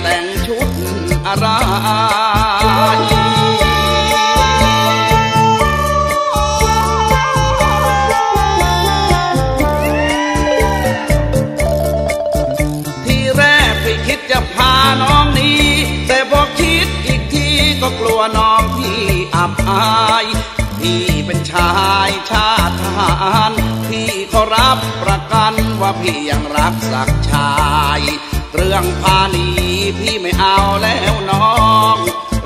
แต่งชุดอะไรที่แรกพี่คิดจะพาน้องนี้ แต่พอคิดอีกทีก็กลัวน้องพี่อับอายพี่เป็นชายชาติทหารพี่ขอรับประกันว่าพี่ยังรักสักชาย เรื่องพานี พี่ไม่เอาแล้วน้อง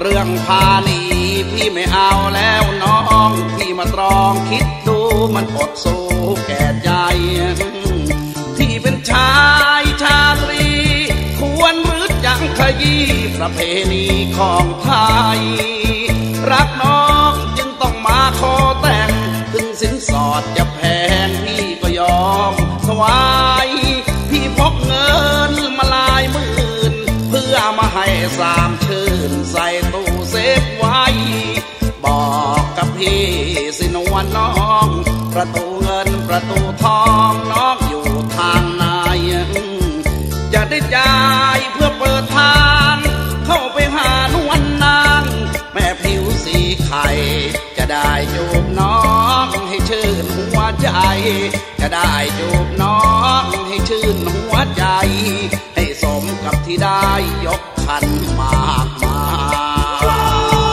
เรื่องพาหนีพี่ไม่เอาแล้วน้อง พี่มาตรองคิดดูมันอดสู้แก่ใจ ที่เป็นชายชาตรี ควรหรือยังขยี้ประเพณีของไทย รักน้อง สามชื่นใส่ตู้เซฟไว้ บอกกับพี่สินวลน้อง ประตูเงินประตูทองน้องอยู่ทางไหนจะได้จ่ายเพื่อเปิดทาง เข้าไปหานวลนาง แม่ผิวสีไข่จะได้จูบน้องให้ชื่นหัวใจ จะได้จูบน้องให้ชื่นหัวันมากมาย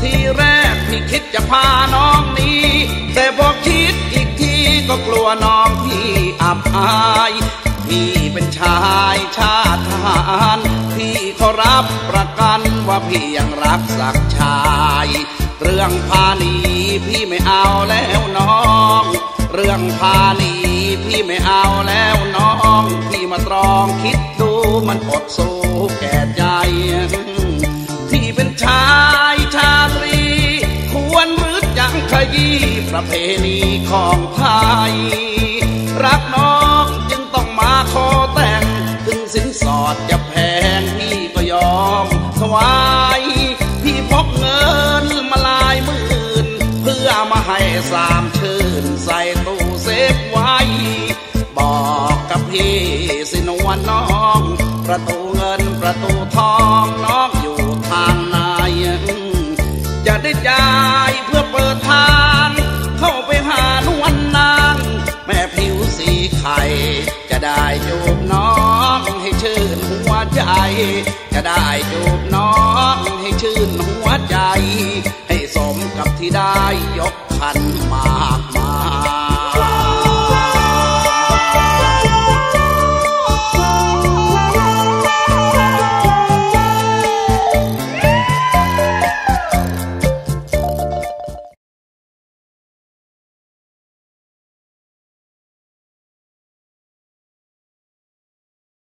ที่แรกพี่คิดจะพาน้องหนี้ แต่พอคิดอีกทีก็กลัวน้องพี่อับอายพี่เป็นชายชาติทหารพี่ขอรับประกัน ว่าพี่ยังรักสักชาย เรื่องพาหนีพี่ไม่เอาแล้วน้อง เรื่องพาหนีพี่ไม่เอาแล้วน้อง พี่มาตรองคิดดูมันอดสู้แก่ใจ พี่เป็นชายชาตรี ควรหรือยังขยี้ประเพณีของไทย รักน้องจึงต้องมาขอแต่ง ถึงสินสอดจะแพงพี่ก็ยอมถวาามชื่นใส่ตู้เซฟไว้ บอกกับพี่สินวลน้อง ประตูเงินประตูทองน้องอยู่ทางไหนจะได้จ่ายเพื่อเปิดทาง เข้าไปหานวลนาง แม่ผิวสีไข่จะได้จูบน้องให้ชื่นหัวใจ จะได้จูบน้องให้ชื่นหัวใจ ให้สมกับที่ได้ยกขัน